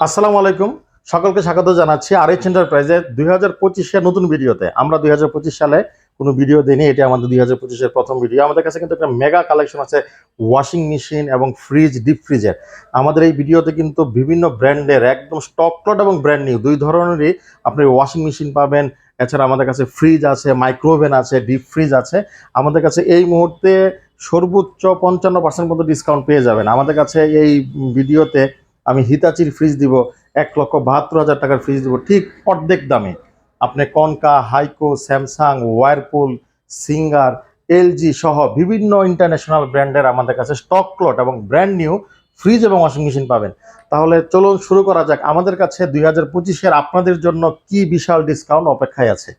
আসসালামু আলাইকুম। সকলকে স্বাগত জানাচ্ছি আর এইচ এন্টারপ্রাইজের দুই হাজার পঁচিশের নতুন ভিডিওতে। আমরা দুই হাজার পঁচিশ সালে কোনো ভিডিও দিইনি, এটি আমাদের দুই হাজার পঁচিশের প্রথম ভিডিও। আমাদের কাছে কিন্তু একটা মেগা কালেকশন আছে ওয়াশিং মেশিন এবং ফ্রিজ ডিপ ফ্রিজের আমাদের এই ভিডিওতে কিন্তু বিভিন্ন ব্র্যান্ডের একদম স্টক প্লট এবং ব্র্যান্ড নিউ দুই ধরনেরই আপনি ওয়াশিং মেশিন পাবেন। এছাড়া আমাদের কাছে ফ্রিজ আছে মাইক্রোওভেন আছে ডিপ ফ্রিজ আছে। আমাদের কাছে এই মুহূর্তে সর্বোচ্চ পঞ্চান্ন পার্সেন্ট পর্যন্ত ডিসকাউন্ট পেয়ে যাবেন। আমাদের কাছে এই ভিডিওতে আমি হিতাচির ফ্রিজ দিব, এক লক্ষ বাহাত্তর হাজার টাকার ফ্রিজ দিব, ঠিক অর্ধেক দামে। আপনি Konka, Haiko, Samsung, Whirlpool, Singer, LG সহ বিভিন্ন ইন্টারন্যাশনাল ব্র্যান্ডের আমাদের কাছে স্টক প্লট এবং ব্র্যান্ড নিউ ফ্রিজ এবং ওয়াশিং মেশিন পাবেন। তাহলে চলুন শুরু করা যাক। আমাদের কাছে দুই হাজার পঁচিশের আপনাদের জন্য কি বিশাল ডিসকাউন্ট অপেক্ষায় আছে?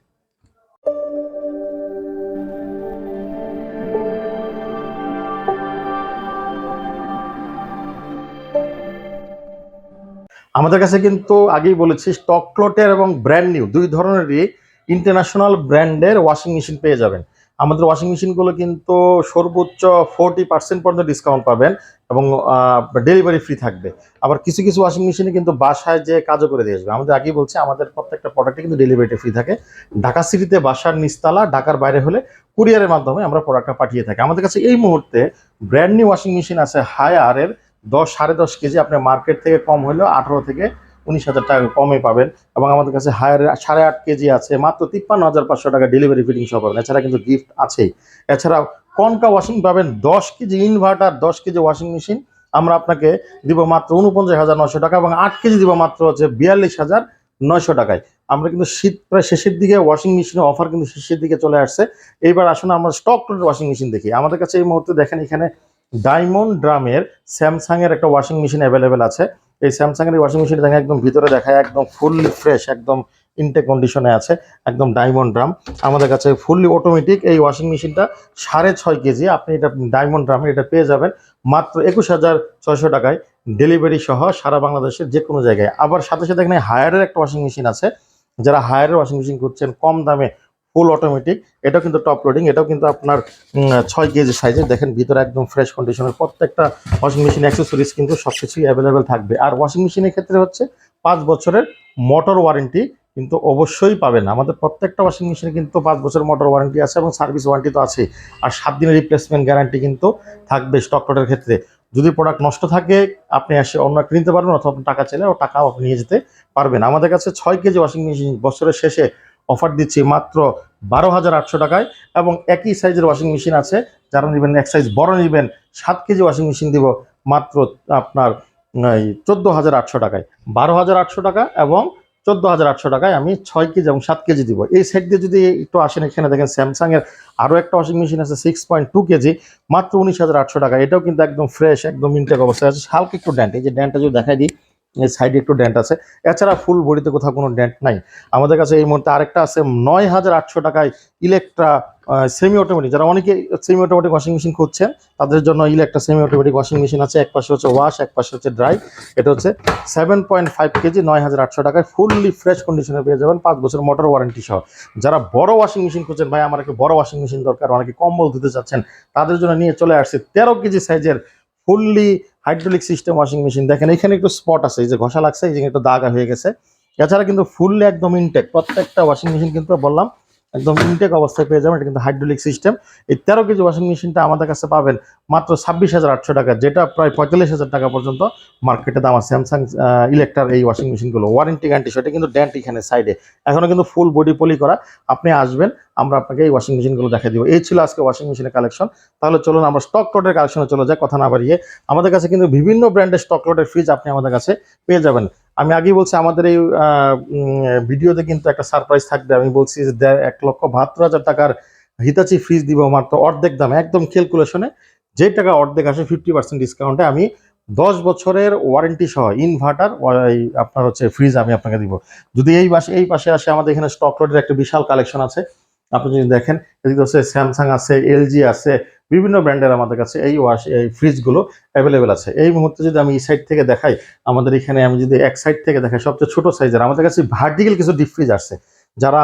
আমাদের কাছে কিন্তু আগেই বলেছি স্টক প্লটের এবং ব্র্যান্ড নিউ দুই ধরনেরই ইন্টারন্যাশনাল ব্র্যান্ডের ওয়াশিং মেশিন পেয়ে যাবেন। আমাদের ওয়াশিং মেশিনগুলো কিন্তু সর্বোচ্চ ফোরটি পার্সেন্ট পর্যন্ত ডিসকাউন্ট পাবেন এবং ডেলিভারি ফ্রি থাকবে। আবার কিছু কিছু ওয়াশিং মেশিনে কিন্তু বাসায় যে কাজও করে দিয়ে আসবে। আমাদের আগেই বলছি, আমাদের প্রত্যেকটা প্রোডাক্টে কিন্তু ডেলিভারিটা ফ্রি থাকে। ঢাকা সিটিতে বাসার নিস্তালা ঢাকার বাইরে হলে কুরিয়ারের মাধ্যমে আমরা প্রোডাক্টটা পাঠিয়ে থাকি। আমাদের কাছে এই মুহূর্তে ব্র্যান্ড নিউ ওয়াশিং মেশিন আছে হায়ারের দশ, সাড়ে দশ কেজি আপনি মার্কেট থেকে কম হলেও আঠারো থেকে উনিশ হাজার টাকা কমে পাবেন এবং আমাদের কাছে হায়ার সাড়ে আট কেজি আছে, মাত্র তিপ্পান্ন হাজার পাঁচশো টাকা ডেলিভারি ফিটিং সহ পাবেন। এছাড়া কিন্তু গিফট আছেই। এছাড়াও কনকা ওয়াশিং পাবেন, দশ কেজি ইনভার্টার দশ কেজি ওয়াশিং মেশিন আমরা আপনাকে দিব মাত্র উনপঞ্চাশ হাজার নশো টাকা এবং আট কেজি দিব মাত্র হচ্ছে বিয়াল্লিশ হাজার নয়শো টাকায়। আমরা কিন্তু শীত, প্রায় শেষের দিকে ওয়াশিং মেশিনের অফার কিন্তু শেষের দিকে চলে আসছে। এইবার আসুন আমরা স্টক ওয়াশিং মেশিন দেখি। আমাদের কাছে এই মুহূর্তে দেখেন এখানে ডায়মন্ড ড্রামের স্যামসাং এর একটা ওয়াশিং মেশিন অ্যাভেলেবেল আছে। এই স্যামসাং এর ওয়াশিং মেশিন দেখেন একদম ভিতরে দেখায়, একদম ফুললি ফ্রেশ একদম ইনটেক কন্ডিশনে আছে, একদম ডায়মন্ড ড্রাম। আমাদের কাছে ফুললি অটোমেটিক এই ওয়াশিং মেশিনটা সাড়ে ছয় কেজি, আপনি এটা ডায়মন্ড ড্রামে এটা পেয়ে যাবেন। মাত্র একুশ হাজার ছয়শো টাকায় ডেলিভারি সহ সারা বাংলাদেশের যে কোনো জায়গায়। আবার সাথে সাথে এখানে হায়ারের একটা ওয়াশিং মেশিন আছে। যারা হায়ারের ওয়াশিং মেশিন করছেন কম দামে ফুল অটোমেটিক এটাও কিন্তু টপ লোডিং এটাও কিন্তু আপনার ছয় কেজি সাইজের দেখেন, ভিতরে একদম ফ্রেশ কন্ডিশনের প্রত্যেকটা ওয়াশিং মেশিন অ্যাক্সেসরিজ কিন্তু সব কিছুই অ্যাভেলেবেল থাকবে। আর ওয়াশিং মেশিনের ক্ষেত্রে হচ্ছে পাঁচ বছরের মোটর ওয়ারেন্টি কিন্তু অবশ্যই পাবেন। আমাদের প্রত্যেকটা ওয়াশিং মেশিনে কিন্তু পাঁচ বছর মোটর ওয়ারেন্টি আছে এবং সার্ভিস ওয়ারেন্টি তো আছে আর সাত দিনের রিপ্লেসমেন্ট গ্যারান্টি কিন্তু থাকবে স্টক লটের ক্ষেত্রে। যদি প্রোডাক্ট নষ্ট থাকে, আপনি এসে অন্য একটা নিতে পারবেন অথবা টাকা চাইলে ও টাকাও আপনি নিয়ে যেতে পারবেন। আমাদের কাছে ছয় কেজি ওয়াশিং মেশিন বছরের শেষে অফার দিচ্ছি মাত্র বারো হাজার আটশো টাকায় এবং একই সাইজের ওয়াশিং মেশিন আছে। যারা নেবেন এক সাইজ বড় নেবেন, সাত কেজি ওয়াশিং মেশিন দিব মাত্র আপনার চোদ্দ হাজার আটশো টাকায়। বারো হাজার আটশো টাকা এবং চোদ্দ হাজার আটশো টাকায় আমি ছয় কেজি এবং সাত কেজি দিব। এই সেট দিয়ে যদি একটু আসেন এখানে, দেখেন স্যামসাংয়ের আরও একটা ওয়াশিং মেশিন আছে সিক্স পয়েন্ট টু কেজি, মাত্র উনিশ হাজার আটশো টাকা। এটাও কিন্তু একদম ফ্রেশ একদম ইনটেক অবস্থায় আছে। হালকা একটু ড্যান্ট এই যে ড্যান্টটা যদি দেখাই দিই সাইডে একটু ড্যান্ট আছে। এছাড়া ফুল বডিতে কোথাও কোনো ড্যান্ট নাই। আমাদের কাছে এই মুহূর্তে আরেকটা আছে, নয় হাজার আটশো টাকায় ইলেকট্রা সেমি অটোমেটিক যারা অনেকে সেমি অটোমেটিক ওয়াশিং মেশিন খুঁজছেন, তাদের জন্য Electra semi automatic washing machine আছে। এক পাশে হচ্ছে ওয়াশ এক পাশে হচ্ছে ড্রাই এটা হচ্ছে সেভেন পয়েন্ট ফাইভ কেজি, নয় হাজার আটশো টাকায় ফুললি ফ্রেশ কন্ডিশনে পেয়ে যাবেন পাঁচ বছর মোটর ওয়ারেন্টি সহ। যারা বড় ওয়াশিং মেশিন খুঁজছেন, ভাই, আমার একটা বড় ওয়াশিং মেশিন দরকার, অনেকে কম্বল দিতে চাচ্ছেন, তাদের জন্য নিয়ে চলে আসছে তেরো কেজি সাইজের fully hydraulic system washing machine দেখেন, এখানে একটু স্পট আছে, এই যে ঘষা লাগছে, এই যে একটু দাগা হয়ে গেছে। এছাড়া কিন্তু ফুললি একদম ইনটেক প্রত্যেকটা ওয়াশিং মেশিন কিন্তু বললাম একদম ইনটেক অবস্থায় পেয়ে যাবেন, এটা কিন্তু হাইড্রোলিক সিস্টেম এই তেরো কেজি ওয়াশিং মেশিনটা আমাদের কাছে পাবেন মাত্র ছাব্বিশ হাজার আটশো টাকা, যেটা প্রায় পঁয়তাল্লিশ হাজার টাকা পর্যন্ত মার্কেটে দাম আছে। স্যামসাং ইলেকট্রার এই ওয়াশিং মেশিনগুলো ওয়ারেন্টি গ্যারান্টি সেটা কিন্তু ড্যান্ট এখানে সাইডে এখনও কিন্তু ফুল বডি পলি করা। আপনি আসবেন, আমরা আপনাকে এই ওয়াশিং মেশিনগুলো দেখাই দিব। এই ছিল আজকে ওয়াশিং মেশিনের কালেকশন তাহলে চলুন আমরা স্টক লোডের কালেকশনে চলে যাই, কথা না বাড়িয়ে। আমাদের কাছে কিন্তু বিভিন্ন ব্র্যান্ডের স্টক লোডের ফ্রিজ আপনি আমাদের কাছে পেয়ে যাবেন। আমি আগেই বলছি, আমাদের এই ভিডিওতে কিন্তু একটা সারপ্রাইজ থাকবে। আমি বলছি যে এক লক্ষ বাহাত্তর হাজার টাকার হিতাচি ফ্রিজ দিব মাত্র অর্ধেক দামে, একদম ক্যালকুলেশনে যে টাকা অর্ধেক আসে ফিফটি পার্সেন্ট ডিসকাউন্টে আমি দশ বছরের ওয়ারেন্টি সহ ইনভার্টার আপনার হচ্ছে ফ্রিজ আমি আপনাকে দিব। যদি এই পাশে এই পাশে আসে, আমাদের এখানে স্টক রোডের একটা বিশাল কালেকশন আছে। আপনি যদি দেখেন, এদিকে হচ্ছে স্যামসাং আছে এলজি আছে বিভিন্ন ব্র্যান্ডের আমাদের কাছে এই ওয়াশ এই ফ্রিজগুলো অ্যাভেলেবেল আছে। এই মুহূর্তে যদি আমি এই সাইড থেকে দেখাই, আমাদের এখানে আমি যদি এক সাইড থেকে দেখাই, সবচেয়ে ছোট সাইজের আমাদের কাছে ভার্টিক্যাল কিছু ডিপ ফ্রিজ আসছে। যারা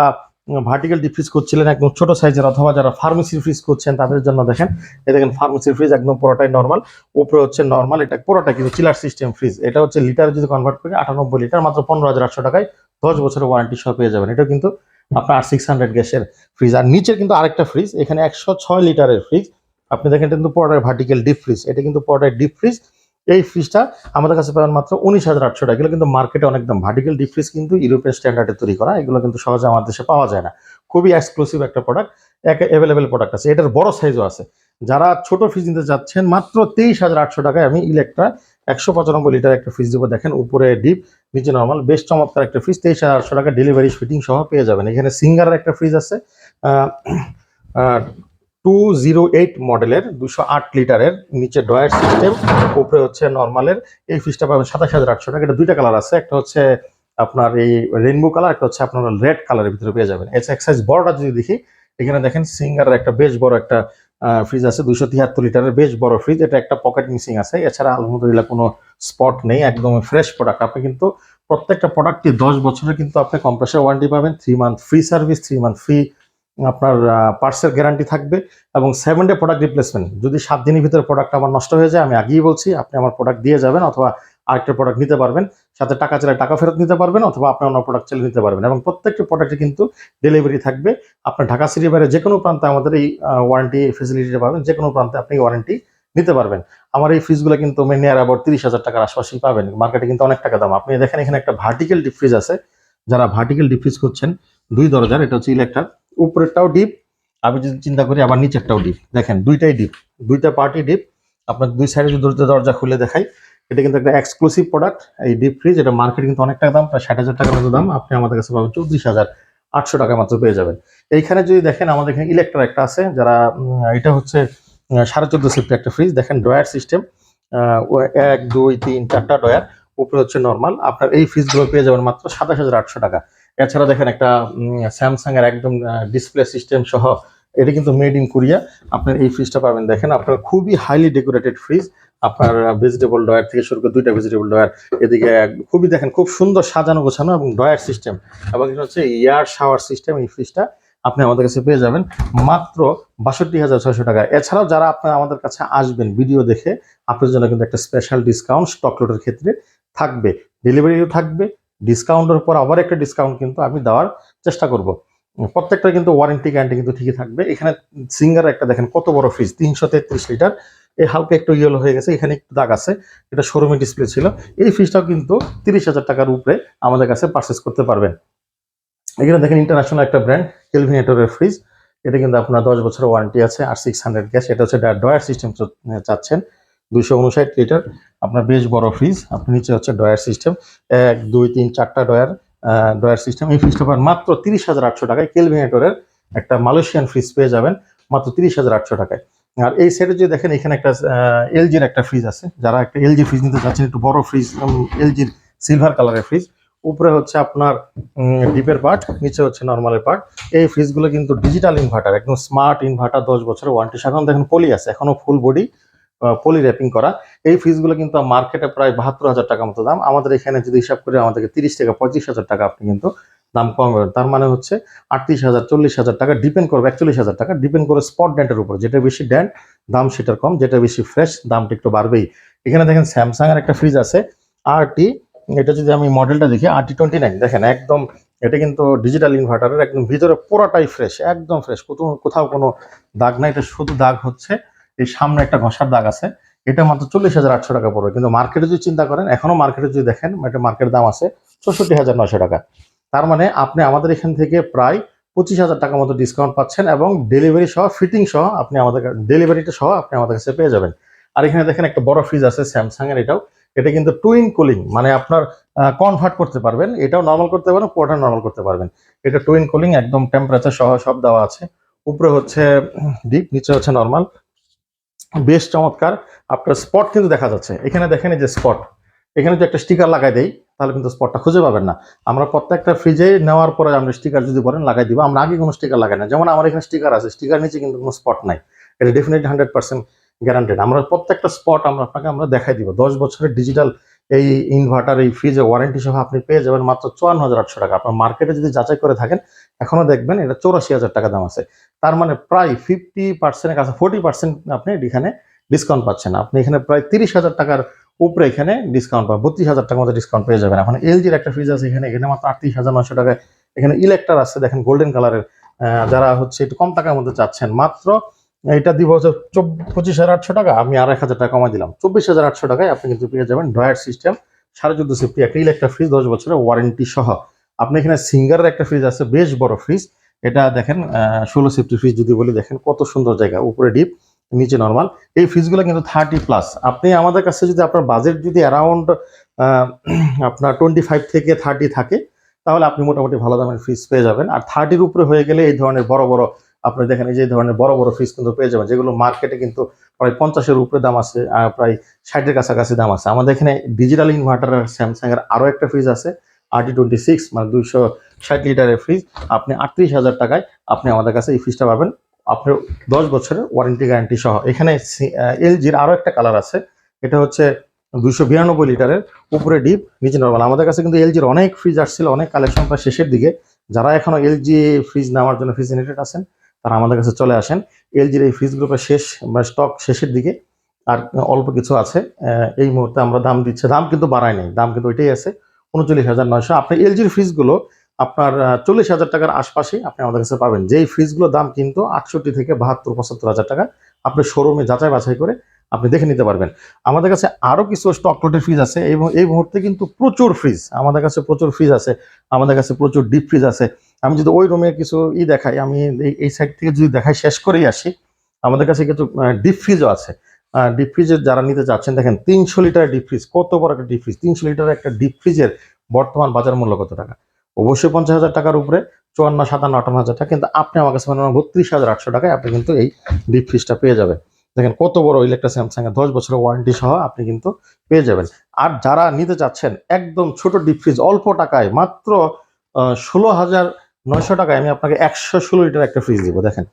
ভার্টিক্যাল ডিপ ফ্রিজ করছিলেন একদম ছোট সাইজের অথবা যারা ফার্মেসির ফ্রিজ করছেন তাদের জন্য দেখেন, এই দেখেন ফার্মেসির ফ্রিজ একদম পুরোটাই নর্মাল উপরে হচ্ছে নর্মাল এটা পুরোটা কিন্তু চিলার সিস্টেম ফ্রিজ এটা হচ্ছে লিটার যদি কনভার্ট করি, আটানব্বই লিটার মাত্র পনেরো হাজার আটশো টাকায় দশ বছরের ওয়ারেন্টি সহ পেয়ে যাবেন। এটা কিন্তু আপনার সিক্স হান্ড্রেড গ্যাসের ফ্রিজ আর নিচের কিন্তু আরেকটা ফ্রিজ এখানে একশো ছয় লিটারের ফ্রিজ আপনি দেখেন এটা কিন্তু পুরোটাই ভার্টিক্যাল ডিপ ফ্রিজ এটা কিন্তু পুরোটাই ডিপ ফ্রিজ এই ফ্রিজটা আমাদের কাছে পাবেন মাত্র উনিশ হাজার আটশো টাকা। এগুলো কিন্তু মার্কেটে অনেক দাম। ভার্টিক্যাল ডিপ ফ্রিজ কিন্তু ইউরোপিয়ান স্ট্যান্ডার্ডে তৈরি করা, এগুলো কিন্তু সহজে আমাদের দেশে পাওয়া যায় না। খুবই এক্সক্লুসিভ একটা প্রোডাক্ট এক অ্যাভেলেবেল প্রোডাক্ট আছে। এটার বড় সাইজও আছে। যারা ছোট ফ্রিজ নিতে যাচ্ছেন, মাত্র তেইশ হাজার আটশো টাকায় আমি ইলেকট্রা একশো পঁচানব্বই লিটার একটা ফ্রিজ দেবো। দেখেন উপরে ডিপ নিচে নর্মাল বেশ চমৎকার একটা ফ্রিজ তেইশ হাজার আটশো টাকা ডেলিভারি ফিটিং সহ পেয়ে যাবেন। এখানে সিঙ্গারের একটা ফ্রিজ আছে। টু জিরো এইট মডেলের দুশো আট লিটারের নিচে ডয়ার সিস্টেম, উপরে হচ্ছে নর্মালের। এই ফ্রিজটা পাবেন সাতাশ হাজার আটশো টাকা। এটা দুইটা কালার আছে। একটা হচ্ছে আপনার এই রেইনবো কালার একটা হচ্ছে আপনার রেড কালারের ভিতরে পেয়ে যাবেন। এছাড়া এক্সাইজ বড়টা যদি দেখি, এখানে দেখেন সিঙ্গারের একটা বেশ বড় একটা ফ্রিজ আছে দুশো তিয়াত্তর লিটারের বেশ বড় ফ্রিজ এটা একটা পকেট মিসিং আছে। এছাড়া আলহামদুলিল্লাহ কোনো স্পট নেই। একদম ফ্রেশ প্রোডাক্ট আপনি কিন্তু প্রত্যেকটা প্রোডাক্টই দশ বছরের কিন্তু আপনি কম্প্রেসার ওয়ারেন্টি পাবেন। Three month free service three month free আপনার পার্সের গ্যারান্টি থাকবে এবং সেভেন ডে প্রোডাক্ট রিপ্লেসমেন্ট যদি সাত দিনের ভিতরে প্রোডাক্ট আমার নষ্ট হয়ে যায়, আমি আগেই বলছি, আপনি আমার প্রোডাক্ট দিয়ে যাবেন অথবা আরেকটা প্রোডাক্ট নিতে পারবেন। সাথে টাকা চাইলে টাকা ফেরত নিতে পারবেন অথবা আপনি অন্য প্রোডাক্ট চাইলে নিতে পারবেন। এবং প্রত্যেকটি প্রোডাক্টে কিন্তু ডেলিভারি থাকবে। আপনার ঢাকা সিটির বাইরে যে কোনো প্রান্তে আমাদের এই ওয়ারেন্টি ফেসিলিটিটা পাবেন যে কোনো প্রান্তে আপনি ওয়ারেন্টি নিতে পারবেন। আমার এই ফ্রিজগুলো কিন্তু নিয়ার অ্যাবাউট তিরিশ হাজার টাকার আশপাশেই পাবেন। মার্কেটে কিন্তু অনেক টাকা দাম। আপনি দেখেন এখানে একটা ভার্টিক্যাল ডিপ ফ্রিজ আছে। যারা ভার্টিক্যাল ডিপ ফ্রিজ করছেন দুই দরজার, এটা হচ্ছে ইলেকট্রা উপরেরটাও ডিপ আমি যদি চিন্তা করি আবার নিচেরটাও ডিপ দেখেন, দুইটাই ডিপ দুইটা পার্টি ডিপ আপনার দুই সাইডে যদি দরজা খুলে দেখাই, এটা কিন্তু একটা এক্সক্লুসিভ প্রোডাক্ট এই ডিপ ফ্রিজ এটা মার্কেট কিন্তু অনেক টাকা দাম, প্রায় ষাট হাজার টাকার মতো দাম। আপনি আমাদের কাছে পাবেন চৌত্রিশ হাজার আটশো টাকা মাত্র পেয়ে যাবেন। এইখানে যদি দেখেন, আমাদের এখানে ইলেকট্রা একটা আছে, যারা এটা হচ্ছে সাড়ে চোদ্দ সিফটি একটা ফ্রিজ দেখেন ড্রয়ার সিস্টেম এক, দুই, তিন, চারটা ডয়ার উপরে হচ্ছে নর্মাল আপনার এই ফ্রিজগুলো পেয়ে যাবেন মাত্র সাতাশ হাজার আটশো টাকা। এছাড়া দেখেন একটা স্যামসাং এর একদম ডিসপ্লে সিস্টেম সহ এটা কিন্তু মেড ইন কোরিয়া আপনার এই ফ্রিজটা পাবেন। দেখেন, আপনার খুবই হাইলি ডেকোরেটেড ফ্রিজ আপনার ভেজিটেবল ডয়ার থেকে শুরু করে দুইটা ভেজিটেবল ডয়ার এদিকে, খুবই দেখেন, খুব সুন্দর সাজানো গোছানো এবং ডয়ার সিস্টেম এবং হচ্ছে এয়ার শাওয়ার সিস্টেম এই ফ্রিজটা আপনি আমাদের কাছে পেয়ে যাবেন মাত্র বাষট্টি হাজার ছয়শো টাকা। এছাড়াও যারা আপনার আমাদের কাছে আসবেন ভিডিও দেখে, আপনার জন্য কিন্তু একটা স্পেশাল ডিসকাউন্ট স্টক ক্ষেত্রে থাকবে। ডেলিভারিও থাকবে ডিসকাউন্টের পর আবার একটা ডিসকাউন্ট কিন্তু আমি দেওয়ার চেষ্টা করব। প্রত্যেকটা কিন্তু ওয়ারেন্টি গ্যারান্টি কিন্তু ঠিকই থাকবে। এখানে সিঙ্গার একটা দেখেন কত বড় ফ্রিজ তিনশো তেত্রিশ লিটার এই হালকা একটু ইয়েলো হয়ে গেছে, এখানে একটু দাগ আছে। এটা শোরুমে ডিসপ্লে ছিল। এই ফ্রিজটাও কিন্তু তিরিশ হাজার টাকার উপরে আমাদের কাছে পারচেস করতে পারবেন। এখানে দেখেন ইন্টারন্যাশনাল একটা ব্র্যান্ড কেলভিনেটরের ফ্রিজ এটা কিন্তু আপনার দশ বছরের ওয়ারেন্টি আছে, আর সিক্স হান্ড্রেড গ্যাস এটা হচ্ছে ডয়ার সিস্টেম চাচ্ছেন। দুশো উনষাট লিটার। আপনার বেশ বড় ফ্রিজ আপনার নিচে হচ্ছে ডয়ার সিস্টেম এক, দুই, তিন, চারটা ডয়ার ডয়ার সিস্টেম এই ফ্রিজটা পাবেন মাত্র তিরিশ হাজার আটশো টাকায় কেলভিনেটরের একটা মালয়েশিয়ান ফ্রিজ পেয়ে যাবেন মাত্র তিরিশ হাজার আটশো টাকায়। আর এই সাইডে যদি দেখেন, এখানে একটা এলজির একটা ফ্রিজ আছে। যারা একটা এলজি ফ্রিজ নিতে চাচ্ছেন, একটু বড় ফ্রিজ এলজির সিলভার কালারের ফ্রিজ উপরে হচ্ছে আপনার ডিপের পার্ট নিচে হচ্ছে নর্মালের পার্ট এই ফ্রিজগুলো কিন্তু ডিজিটাল ইনভার্টার একদম স্মার্ট ইনভার্টার দশ বছরের ওয়ারেন্টি সাধারণ দেখেন পলি আছে, এখনও ফুল বডি পলি র্যাপিং করা। এই ফ্রিজগুলো কিন্তু মার্কেটে প্রায় বাহাত্তর হাজার টাকা মতো দাম। আমাদের এখানে যদি হিসাব করে, আমাদেরকে তিরিশ টাকা পঁয়ত্রিশ হাজার টাকা আপনি কিন্তু দাম কম তার মানে হচ্ছে আটত্রিশ হাজার, চল্লিশ হাজার টাকা ডিপেন্ড করবে, একচল্লিশ হাজার টাকা ডিপেন্ড করে স্পট ড্যান্টের উপর। যেটা বেশি ড্যান্ট দাম সেটার কম, যেটা বেশি ফ্রেশ দামটা একটু বাড়বেই। এখানে দেখেন স্যামসাং এর একটা ফ্রিজ আছে। আর টি এটা যদি আমি মডেলটা দেখি আর টি টোয়েন্টি নাইন দেখেন একদম, এটা কিন্তু ডিজিটাল ইনভার্টারের একদম ভিতরে পুরোটাই ফ্রেশ একদম ফ্রেশ কোথাও কোনো দাগ নাই, এটা শুধু দাগ হচ্ছে এই সামনে একটা ঘষার দাগ আছে। এটা মাত্র চল্লিশ হাজার আটশো টাকা পড়বে। কিন্তু মার্কেটে যদি চিন্তা করেন, এখনও মার্কেটে যদি দেখেন, এটা মার্কেট দাম আছে চৌষট্টি হাজার নশো টাকা। তার মানে আপনি আমাদের এখান থেকে প্রায় পঁচিশ হাজার টাকা মতো ডিসকাউন্ট পাচ্ছেন এবং ডেলিভারি সহ ফিটিং সহ আপনি আমাদের ডেলিভারিটা সহ আপনি আমাদের কাছে পেয়ে যাবেন। আর এখানে দেখেন একটা বড় ফ্রিজ আছে স্যামসাং এর এটাও। এটা কিন্তু টুইন কুলিং মানে আপনার কনভার্ট করতে পারবেন। এটাও নর্মাল করতে পারবেন পুরোটা নর্মাল করতে পারবেন। এটা টুইন কুলিং একদম টেম্পারেচার সহ সব দেওয়া আছে। উপরে হচ্ছে ডিপ নিচে হচ্ছে নর্মাল বেশ চমৎকার। আপনার স্পট কিন্তু দেখা যাচ্ছে। এখানে দেখেন যে স্পট এখানে যদি একটা স্টিকার লাগাই দেই, তাহলে কিন্তু স্পটটা খুঁজে পাবেন না। আমরা প্রত্যেকটা ফ্রিজে নেওয়ার পরে আমরা স্টিকার যদি বলেন, লাগাই দিব। আমরা আগে কোনো স্টিকার লাগাই না যেমন আমার এখানে স্টিকার আছে। স্টিকার নিচে কিন্তু কোনো স্পট নাই। এটা ডেফিনেটলি হান্ড্রেড পার্সেন্ট গ্যারান্টেড আমরা প্রত্যেকটা স্পট আমরা আপনাকে আমরা দেখাই দিব। দশ বছরের ডিজিটাল এই ইনভার্টার এই ফ্রিজে ওয়ারেন্টি সহ আপনি পেয়ে যাবেন মাত্র চুয়ান্ন হাজার আটশো টাকা। আপনার মার্কেটে যদি যাচাই করে থাকেন, এখনও দেখবেন এটা চৌরাশি হাজার টাকা দাম আছে। তার মানে প্রায় ফিফটি পার্সেন্টের কাছে ফোর্টি পার্সেন্ট আপনি এখানে ডিসকাউন্ট পাচ্ছেন। আপনি এখানে প্রায় তিরিশ হাজার টাকার উপরে এখানে ডিসকাউন্ট পাবেন বত্রিশ হাজার টাকার মতো ডিসকাউন্ট পেয়ে যাবেন। এখন এলজির একটা ফ্রিজ আছে এখানে এখানে মাত্র আটত্রিশ হাজার নশো টাকায়। এখানে ইলেকট্রার আছে, দেখেন গোল্ডেন কালারের যারা হচ্ছে একটু কম টাকার মধ্যে চাচ্ছেন, মাত্র এটা দিব হচ্ছে পঁচিশ হাজার আটশো টাকা, আমি আর এক হাজার টাকা কমা দিলাম। চব্বিশ হাজার আটশো টাকায় আপনি কিন্তু পেয়ে যাবেন ড্রয়ার সিস্টেম, সাড়ে চোদ্দ সেফটি একটা ইলেকট্রা ফ্রিজ দশ বছরের ওয়ারেন্টি সহ। আপনি এখানে সিঙ্গারের একটা ফ্রিজ আছে, বেশ বড় ফ্রিজ এটা দেখেন ষোলো সেফটি ফ্রিজ যদি বলি, দেখেন কত সুন্দর জায়গা, উপরে ডিপ নিচে নর্মাল এই ফ্রিজগুলো কিন্তু থার্টি প্লাস আপনি আমাদের কাছে যদি আপনার বাজেট যদি অ্যারাউন্ড আপনার টোয়েন্টি ফাইভ থেকে থার্টি থাকে, তাহলে আপনি মোটামুটি ভালো দামের ফ্রিজ পেয়ে যাবেন। আর থার্টির উপরে হয়ে গেলে এই ধরনের বড় বড় আপনি দেখেন যে ধরনের বড় বড় ফ্রিজ কিন্তু পেয়ে যাবেন, যেগুলো মার্কেটে কিন্তু প্রায় পঞ্চাশের উপরে দাম আছে প্রায় ষাটের কাছাকাছি দাম আছে। আমাদের এখানে ডিজিটাল ইনভার্টার স্যামসাং এর আরও একটা ফ্রিজ আছে আরটি টোয়েন্টি সিক্স মানে দুইশো ষাট লিটারের ফ্রিজ আপনি আটত্রিশ হাজার টাকায় আপনি আমাদের কাছে এই ফ্রিজটা পাবেন। আপনার দশ বছরের ওয়ারেন্টি গ্যারান্টি সহ। এখানে এলজির আরও একটা কালার আছে, এটা হচ্ছে দুইশো বিরানব্বই লিটারের উপরে ডিপ নিচে নর্মাল আমাদের কাছে কিন্তু এলজির অনেক ফ্রিজ আসছিল, অনেক কালেকশন প্রায় শেষের দিকে। যারা এখনও এলজি ফ্রিজ নেওয়ার জন্য ফ্রিজ ইউনিটেড আছেন তারা আমাদের কাছে চলে আসেন। এলজির এই ফ্রিজ গ্রুপের শেষ বা স্টক শেষের দিকে আর অল্প কিছু আছে। এই মুহূর্তে আমরা দাম দিচ্ছি। দাম কিন্তু বাড়ায় নাই। দাম কিন্তু ওইটাই আছে। উনচল্লিশ হাজার নয়শো। আপনি এলজির ফ্রিজগুলো আপনার চল্লিশ হাজার টাকার আশপাশেই আপনি আমাদের কাছে পাবেন। যেই ফ্রিজগুলোর দাম কিন্তু আটষট্টি থেকে বাহাত্তর, পঁচাত্তর হাজার টাকা। আপনি শোরুমে যাচাই বাছাই করে আপনি দেখে নিতে পারবেন। আমাদের কাছে আরও কিছু স্টক লোটের ফ্রিজ আছে। এবং এই মুহূর্তে কিন্তু প্রচুর ফ্রিজ আমাদের কাছে প্রচুর ফ্রিজ আছে। আমাদের কাছে প্রচুর ডিপ ফ্রিজ আছে। আমি যদি ওই রুমে কিছু ই দেখাই, আমি এই- সাইড থেকে যদি দেখাই, শেষ করেই আসি, আমাদের কাছে কিছু ডিপ ফ্রিজও আছে। ডিপ ফ্রিজের যারা নিতে চাচ্ছেন দেখেন তিনশো লিটার ডিপ ফ্রিজ কত বড় একটা ডিপ ফ্রিজ তিনশো লিটার একটা ডিপ ফ্রিজের বর্তমান বাজার মূল্য কত টাকা? অবশ্যই পঞ্চাশ হাজার টাকার উপরে, চুয়ান্ন, সাতান্ন, আটান্ন হাজার টাকা, কিন্তু আপনি আমার কাছে মানে বত্রিশ হাজার আটশো টাকায় আপনি কিন্তু এই ডিপ ফ্রিজটা পেয়ে যাবেন। দেখেন কত বড় ইলেকট্রা স্যামসাং এর দশ বছরের ওয়ারেন্টি সহ আপনি কিন্তু পেয়ে যাবেন। আর যারা নিতে চাচ্ছেন একদম ছোট ডিপ ফ্রিজ অল্প টাকায়, মাত্র ষোলো হাজার নয়শো টাকায় আমি আপনাকে একশো ষোলো লিটার একটা ফ্রিজ দিব, দেখেন।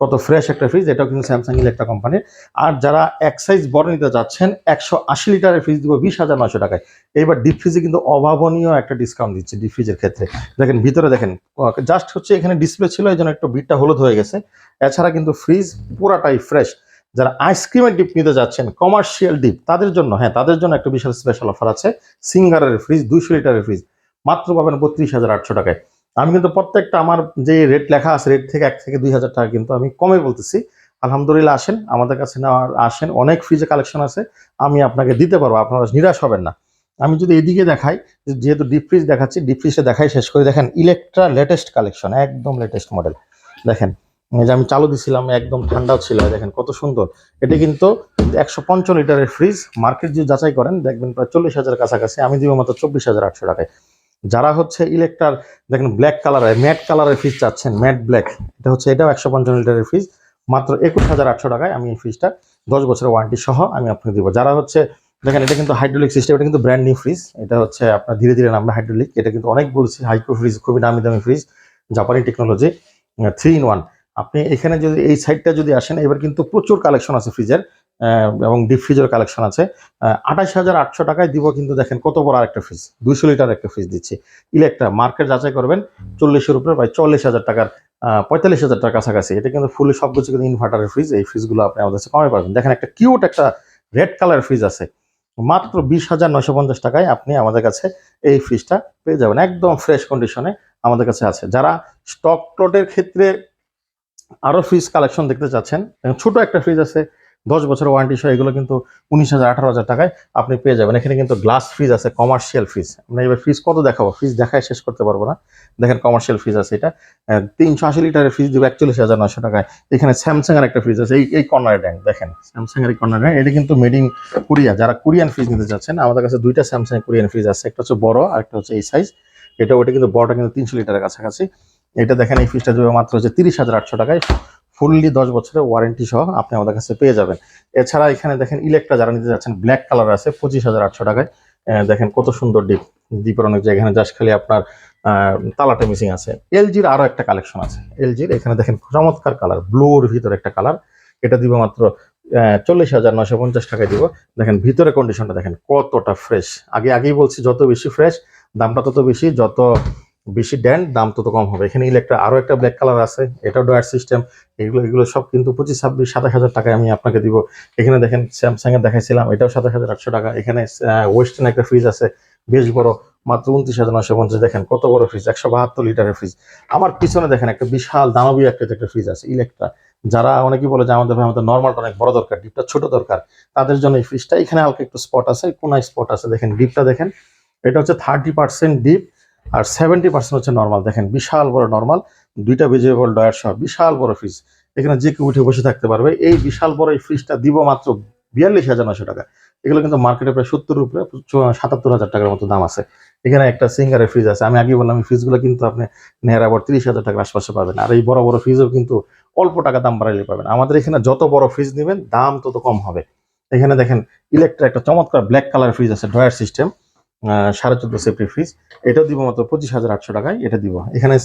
কত ফ্রেশ একটা ফ্রিজ এটাও কিন্তু স্যামসাং ইলেকট্রা কোম্পানির আর যারা এক সাইজ বড় নিতে চাচ্ছেন একশো আশি লিটারের ফ্রিজ দিব বিশ হাজার নয়শো টাকায়। এইবার ডিপ ফ্রিজে কিন্তু অভাবনীয় একটা ডিসকাউন্ট দিচ্ছে ডিপ ফ্রিজের ক্ষেত্রে। দেখেন, ভিতরে দেখেন জাস্ট হচ্ছে এখানে ডিসপ্লে ছিল এই জন্য একটু বিটটা হলুদ হয়ে গেছে। এছাড়া কিন্তু ফ্রিজ পুরাটাই ফ্রেশ যারা আইসক্রিমের ডিপ নিতে যাচ্ছেন কমার্শিয়াল ডিপ তাদের জন্য হ্যাঁ তাদের জন্য একটা বিশাল স্পেশাল অফার আছে। সিঙ্গারের ফ্রিজ দুইশো লিটারের ফ্রিজ মাত্র পাবেন বত্রিশ হাজার আটশো টাকায়। আমি কিন্তু প্রত্যেকটা আমার যে রেট লেখা আছে রেট থেকে এক থেকে দুই হাজার টাকা কিন্তু আমি কমে বলতেছি। আলহামদুলিল্লাহ আসেন, আমাদের কাছে নেওয়ার আসেন, অনেক ফ্রিজে কালেকশন আছে, আমি আপনাকে দিতে পারব, আপনারা নিরাশ হবেন না। আমি যদি এদিকে দেখাই, যেহেতু ডিপ ফ্রিজ দেখাচ্ছি ডিপ ফ্রিজে দেখাই শেষ করে, দেখেন ইলেকট্রা লেটেস্ট কালেকশন একদম লেটেস্ট মডেল দেখেন যে আমি চালু দিছিলাম, একদম ঠান্ডাও ছিল দেখেন কত সুন্দর। এটি কিন্তু একশো পঞ্চান্ন লিটারের ফ্রিজ মার্কেট যদি যাচাই করেন, দেখবেন প্রায় চল্লিশ হাজার কাছাকাছি, আমি দিব মাত্র চব্বিশ হাজার আটশো টাকায়। যারা হচ্ছে ইলেকট্রার দেখেন ব্ল্যাক কালারের ম্যাট কালারের ফ্রিজ চাচ্ছেন ম্যাট ব্ল্যাক এটা হচ্ছে, এটাও একশো পঞ্চান্ন লিটারের ফ্রিজ মাত্র একুশ হাজার আটশো টাকায় আমি এই ফ্রিজটা দশ বছরের ওয়ারেন্টি সহ আমি আপনাকে দিব। যারা হচ্ছে, দেখেন এটা কিন্তু হাইড্রোলিক সিস্টেম এটা কিন্তু ব্র্যান্ড নিউ ফ্রিজ এটা হচ্ছে আপনার ধীরে ধীরে নামবে হাইড্রোলিক এটা কিন্তু অনেক বলছি হাইকো ফ্রিজ খুবই দামি দামি ফ্রিজ জাপানি টেকনোলজি থ্রি ইন ওয়ান আপনি এখানে যদি এই সাইডটা যদি আসেন, এবার কিন্তু প্রচুর কালেকশন আছে ফ্রিজের এবং ডিপ ফ্রিজের কালেকশন আছে। আঠাশ হাজার আটশো টাকায় দিব কিন্তু দেখেন কত বড় একটা ফ্রিজ দুইশো লিটার একটা ফ্রিজ দিচ্ছি। ইলেকট্রা মার্কেট যাচাই করবেন, চল্লিশের উপরে প্রায় চল্লিশ হাজার টাকার পঁয়তাল্লিশ হাজার টাকার কাছাকাছি। এটা কিন্তু ফুলি সব কিছু কিন্তু ইনভার্টারের ফ্রিজ এই ফ্রিজগুলো আপনি আমাদের কাছে কমে পাবেন দেখেন একটা কিউট একটা রেড কালার ফ্রিজ আছে। মাত্র বিশ হাজার নয়শো পঞ্চাশ টাকায় আপনি আমাদের কাছে এই ফ্রিজটা পেয়ে যাবেন। একদম ফ্রেশ কন্ডিশনে আমাদের কাছে আছে। যারা স্টক প্লটের ক্ষেত্রে আরও ফ্রিজ কালেকশন দেখতে চাচ্ছেন ছোট একটা ফ্রিজ আছে দশ বছর ওয়ারেন্টি সহ এগুলো কিন্তু উনিশ হাজার, আঠারো হাজার টাকায় আপনি পেয়ে যাবেন। এখানে কিন্তু গ্লাস ফ্রিজ আছে কমার্শিয়াল ফ্রিজ আমরা এবার ফ্রিজ কত দেখাবো? ফ্রিজ দেখায় শেষ করতে পারব না। দেখেন কমার্শিয়াল ফ্রিজ আছে এটা। তিনশো আশি লিটারের ফ্রিজ দেবো একচল্লিশ হাজার নশো টাকায়। এখানে স্যামসাং এর একটা ফ্রিজ আছে। এই এই কর্নারে ট্যাঙ্ক দেখেন। স্যামসাং এর কর্নার ট্যাঙ্ক এটা কিন্তু মেড ইন কোরিয়া যারা কোরিয়ান ফ্রিজ নিতে চাচ্ছেন আমাদের কাছে দুইটা স্যামসাং কোরিয়ান ফ্রিজ আছে। একটা হচ্ছে বড়, আর একটা হচ্ছে এই সাইজ এটা, ওটা কিন্তু বড়টা কিন্তু তিনশো লিটারের কাছাকাছি। এটা দেখেন, এই ফ্রিজটা দেবে মাত্র হচ্ছে তিরিশ হাজার আটশো টাকায়। ফুললি দশ বছরের ওয়ারেন্টি সহ আপনি আমাদের কাছে পেয়ে যাবেন। এছাড়া এখানে দেখেন ইলেকট্রা যারা নিতে যাচ্ছেন ব্ল্যাক কালার আছে, পঁচিশ হাজার আটশো টাকায়। দেখেন কত সুন্দর ডিপ ডিপের অনেক এখানে জাস্ট খালি আপনার তালাটা মিসিং আছে। এলজির আরও একটা কালেকশন আছে। এলজির এখানে দেখেন চমৎকার কালার ব্লুর ভিতরে একটা কালার এটা দিব মাত্র চল্লিশ হাজার নশো পঞ্চাশ টাকায় দিব। দেখেন ভিতরে কন্ডিশনটা দেখেন কতটা ফ্রেশ আগে আগেই বলছি, যত বেশি ফ্রেশ দামটা তত বেশি, যত বেশি ড্যান্ড দাম তত কম হবে। এখানে ইলেকট্রা আরও একটা ব্ল্যাক কালার আছে, এটাও ডয়ার সিস্টেম এগুলো এগুলো সব কিন্তু পঁচিশ, ছাব্বিশ, সাতাশ হাজার টাকায় আমি আপনাকে দিব। এখানে দেখেন স্যামসাং এর দেখাইছিলাম, এটাও সাতাশ হাজার আটশো টাকা। এখানে ওয়েস্টার্ন একটা ফ্রিজ আছে, বেশ বড়, মাত্র উনত্রিশ হাজার নশো পঞ্চাশ। দেখেন কত বড় ফ্রিজ একশো বাহাত্তর লিটারের ফ্রিজ আমার পিছনে দেখেন একটা বিশাল দানবীয় একটা একটা ফ্রিজ আছে ইলেকট্রা যারা অনেকেই বলে যে আমাদের ভাই আমাদের নর্মালটা অনেক বড় দরকার ডিপটা ছোট দরকার, তাদের জন্য এই ফ্রিজটা এখানে হালকা একটু স্পট আছে, কোনায় স্পট আছে, দেখেন ডিপটা দেখেন। এটা হচ্ছে থার্টি পার্সেন্ট ডিপ আর সেভেন্টি পার্সেন্ট হচ্ছে নর্মাল দেখেন, বিশাল বড় নর্মাল দুইটা ভেজিটেবল ডয়ার সহ, বিশাল বড় ফ্রিজ এখানে যে কেউ উঠে বসে থাকতে পারবে। এই বিশাল বড় এই ফ্রিজটা দিব মাত্র বিয়াল্লিশ হাজার নশো টাকা। এগুলো কিন্তু মার্কেটে প্রায় সত্তর উপরে সাতাত্তর হাজার টাকার মতো দাম আছে। এখানে একটা সিঙ্গারের ফ্রিজ আছে। আমি আগে বললাম ফ্রিজগুলো কিন্তু আপনি নেয়ার আবার তিরিশ হাজার টাকার আশপাশে পাবেন। আর এই বড় বড় ফ্রিজও কিন্তু অল্প টাকা দাম বাড়াইলে পাবেন। আমাদের এখানে যত বড় ফ্রিজ নেবেন, দাম তত কম হবে। এখানে দেখেন ইলেকট্রা একটা চমৎকার ব্ল্যাক কালার ফ্রিজ আছে ড্রয়ার সিস্টেম সাড়ে চোদ্দ সেফটি ফ্রিজ এটাও দিব মাত্র পঁচিশ হাজার আটশো টাকায়, এটা দিব। এখানে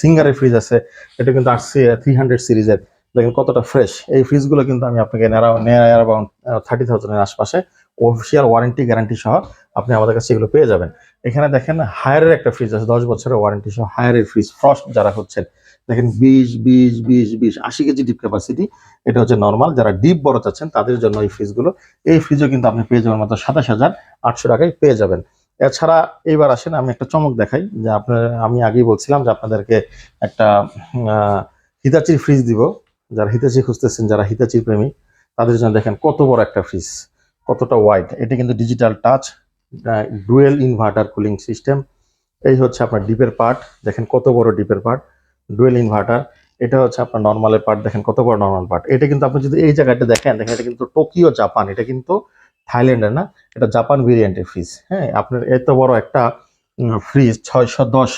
সিঙ্গারের ফ্রিজ আছে, এটা কিন্তু আসছে থ্রি হান্ড্রেড সিরিজের। দেখেন কতটা ফ্রেশ এই ফ্রিজগুলো কিন্তু আমি আপনাকে অ্যারাউন্ড থার্টি থাউজেন্ডের আশপাশে অফিসিয়াল ওয়ারেন্টি গ্যারান্টি সহ আপনি আমাদের কাছে এগুলো পেয়ে যাবেন। এখানে দেখেন হায়ারের একটা ফ্রিজ আছে, দশ বছরের ওয়ারেন্টি সহ হায়ারের ফ্রিজ ফ্রস্ট যারা হচ্ছেন, দেখেন বিশ বিশ বিশ বিশ, আশি কেজি ডিপ ক্যাপাসিটি এটা হচ্ছে নর্মাল যারা ডিপ বড় চাচ্ছেন, তাদের জন্য এই ফ্রিজগুলো এই ফ্রিজও কিন্তু আপনি পেয়ে যাবেন মাত্র সাতাশ হাজার আটশো টাকায় পেয়ে যাবেন। এছাড়া এইবার আসেন, আমি একটা চমক দেখাই, যে আপনার, আমি আগেই বলছিলাম যে আপনাদেরকে একটা হিতাচির ফ্রিজ দিব। যারা হিতাচি খুঁজতেছেন, যারা হিতাচির প্রেমী তাদের জন্য দেখেন কত বড় একটা ফ্রিজ কতটা ওয়াইড এটা কিন্তু digital touch dual inverter cooling system এই হচ্ছে আপনার ডিপের পার্ট দেখেন কত বড় ডিপের পার্ট ডুয়েল ইনভার্টার এটা হচ্ছে আপনার নর্মালের পার্ট দেখেন কত বড় নর্মাল পার্ট এটা কিন্তু আপনি যদি এই জায়গাটা দেখেন দেখেন এটা কিন্তু টোকিও জাপান এটা কিন্তু থাইল্যান্ডের না, এটা জাপান ভেরিয়েন্টের ফ্রিজ হ্যাঁ আপনার এত বড় একটা ফ্রিজ ছয়শো দশ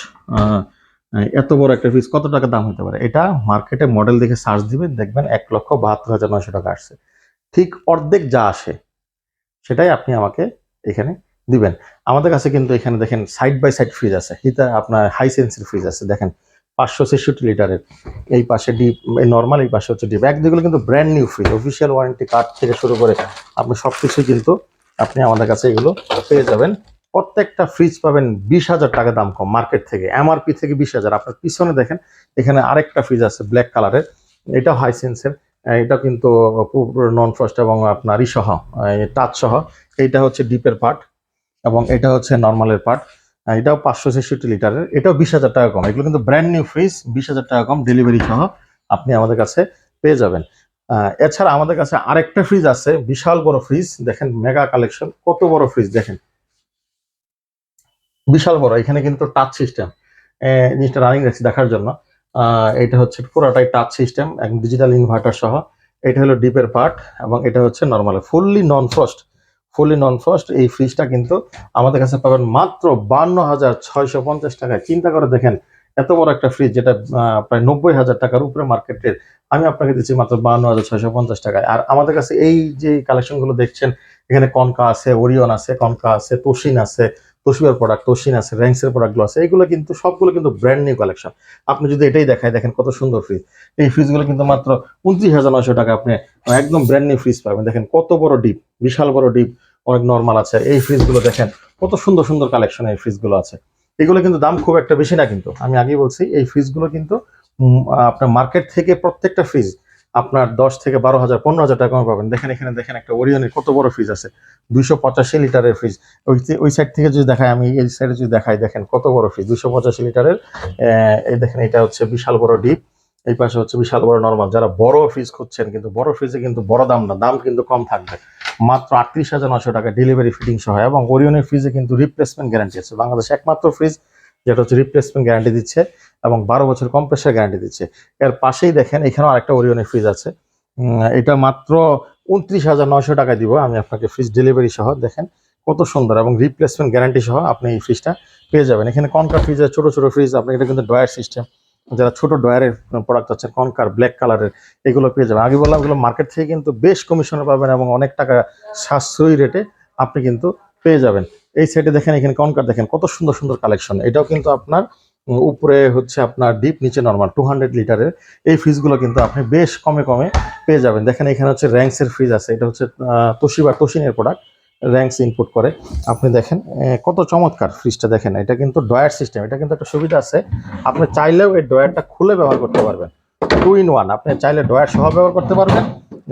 এত বড় একটা ফ্রিজ কত টাকা দাম হতে পারে? এটা মার্কেটে মডেল দেখে সার্চ দিবেন, দেখবেন এক লক্ষ বাহাত্তর হাজার নয়শো টাকা আসছে। ঠিক অর্ধেক যা আসে, সেটাই আপনি আমাকে এখানে দিবেন। আমাদের কাছে কিন্তু এখানে দেখেন সাইড বাই সাইড ফ্রিজ আছে, হিতা, আপনার হাই সেন্সির ফ্রিজ আছে, দেখেন। পাঁচশো ছেষট্টি লিটারের। এই পাশে ডিপ এই নর্মাল এই পাশে হচ্ছে ডিপ এক দুগুলো কিন্তু brand new fridge official warranty card থেকে শুরু করে আপনি সব কিছুই কিন্তু আপনি আমাদের কাছে এগুলো পেয়ে যাবেন। প্রত্যেকটা ফ্রিজ পাবেন বিশ হাজার টাকা দাম কম মার্কেট থেকে। এমআরপি থেকে বিশ হাজার। আপনার পিছনে দেখেন, এখানে আরেকটা ফ্রিজ আছে ব্ল্যাক কালারের এটাও হাই সেন্সের এটা কিন্তু নন ফ্রস্ট এবং আপনার ই সহ টাচ সহ। এইটা হচ্ছে ডিপের পার্ট এবং এটা হচ্ছে নর্মালের পার্ট এটাও পাঁচশো ছেষট্টি লিটারের। এটাও বিশ হাজার টাকা কম। এগুলো কিন্তু ব্র্যান্ড নিউ ফ্রিজ বিশ হাজার টাকা কম ডেলিভারি সহ আপনি আমাদের কাছে পেয়ে যাবেন। এছাড়া আমাদের কাছে আরেকটা ফ্রিজ আছে, বিশাল বড় ফ্রিজ দেখেন মেগা কালেকশন কত বড় ফ্রিজ দেখেন। বিশাল বড়, এখানে কিন্তু টাচ সিস্টেম জিনিসটা রানিং রাখছি দেখার জন্য। এটা হচ্ছে পুরোটাই টাচ সিস্টেম একদম ডিজিটাল ইনভার্টার সহ। এটা হলো ডিপের পার্ট এবং এটা হচ্ছে normal fully non frost fully non frost এই ফ্রিজটা কিন্তু আমাদের কাছে পাবেন মাত্র বান্ন হাজার ছয়শো পঞ্চাশ টাকায়। চিন্তা করে দেখেন, এত বড় একটা ফ্রিজ যেটা প্রায় নব্বই হাজার টাকার উপরে মার্কেটের আমি আপনাকে দিচ্ছি মাত্র বান্ন হাজার ছয়শো পঞ্চাশ টাকায়। আর আমাদের কাছে এই যে কালেকশনগুলো দেখছেন, এখানে কনকা আছে ওরিয়ন আছে, কনকা আছে তসিন আছে তোশিবার প্রোডাক্ট তোশিন আছে র্যাঙ্কসের প্রোডাক্টগুলো আছে, এগুলো কিন্তু সবগুলো কিন্তু ব্র্যান্ড নিউ কালেকশন আপনি যদি এটাই দেখায়, দেখেন কত সুন্দর ফ্রিজ এই ফ্রিজগুলো কিন্তু মাত্র উনত্রিশ হাজার নয়শো টাকা আপনি একদম ব্র্যান্ড নিউ ফ্রিজ পাবেন। দেখেন কত বড় ডিপ বিশাল বড় ডিপ অনেক নর্মাল আছে। এই ফ্রিজগুলো দেখেন কত সুন্দর সুন্দর কালেকশন এই ফ্রিজগুলো আছে। এগুলো কিন্তু দাম খুব একটা বেশি না কিন্তু। আমি আগেই বলছি, এই ফ্রিজগুলো কিন্তু আপনার মার্কেট থেকে প্রত্যেকটা ফ্রিজ আপনার দশ থেকে বারো হাজার, পনেরো হাজার টাকা পাবেন। দেখেন এখানে, দেখেন একটা ওরিয়নের কত বড় ফ্রিজ আছে। দুইশো পঁচাশি লিটারের ফ্রিজ ওই ওই সাইড থেকে যদি দেখাই, আমি এই সাইডে যদি দেখাই, দেখেন কত বড় ফ্রিজ দুইশো পঁচাশি লিটারের এই দেখেন, এটা হচ্ছে বিশাল বড় ডিপ এই পাশে হচ্ছে বিশাল বড় নর্মাল যারা বড় ফ্রিজ খুঁজছেন, কিন্তু বড় ফ্রিজে কিন্তু বড় দাম না, দাম কিন্তু কম থাকবে। মাত্র আটত্রিশ হাজার নশো টাকা ডেলিভারি ফিটিং সহ। এবং ওরিয়নের ফ্রিজে কিন্তু রিপ্লেসমেন্ট গ্যারান্টি আছে। বাংলাদেশ একমাত্র ফ্রিজ যেটা হচ্ছে রিপ্লেসমেন্ট গ্যারান্টি দিচ্ছে এবং বারো বছর কম্প্রেসার গ্যারান্টি দিচ্ছে। এর পাশেই দেখেন, এখানেও আরেকটা ওরিয়নের ফ্রিজ আছে। এটা মাত্র উনত্রিশ হাজার নয়শো টাকায় দিব, আমি আপনাকে ফ্রিজ ডেলিভারি সহ, দেখেন কত সুন্দর এবং রিপ্লেসমেন্ট গ্যারান্টি সহ আপনি এই ফ্রিজটা পেয়ে যাবেন। এখানে কনকার ফ্রিজের ছোট ছোট ফ্রিজ আপনি এটা কিন্তু ডয়ার সিস্টেম যারা ছোট ডয়ারের প্রোডাক্ট আছে কনকার ব্ল্যাক কালারের এগুলো পেয়ে যাবেন। আগে বললাম এগুলো মার্কেট থেকে কিন্তু বেশ কমিশনে পাবেন এবং অনেক টাকা সাশ্রয়ী রেটে আপনি কিন্তু পেয়ে যাবেন। এই সাইডে দেখেন, এখানে কনকার দেখেন, কত সুন্দর সুন্দর কালেকশন এটাও কিন্তু আপনার উপরে হচ্ছে আপনার ডিপ নিচে নর্মাল টু হান্ড্রেড লিটারের এই ফ্রিজগুলো কিন্তু আপনি বেশ কমে কমে পেয়ে যাবেন। দেখেন, এখানে হচ্ছে র্যাঙ্কসের ফ্রিজ আছে। এটা হচ্ছে তোশিবা তোশিনের প্রোডাক্ট র্যাঙ্কস ইনপুট করে। আপনি দেখেন কত চমৎকার ফ্রিজটা দেখেন। এটা কিন্তু ডয়ার সিস্টেম এটা কিন্তু একটা সুবিধা আছে। আপনি চাইলেও এই ডয়ারটা খুলে ব্যবহার করতে পারবেন। টু ইন ওয়ান আপনি চাইলে ডয়ার সহ ব্যবহার করতে পারবেন।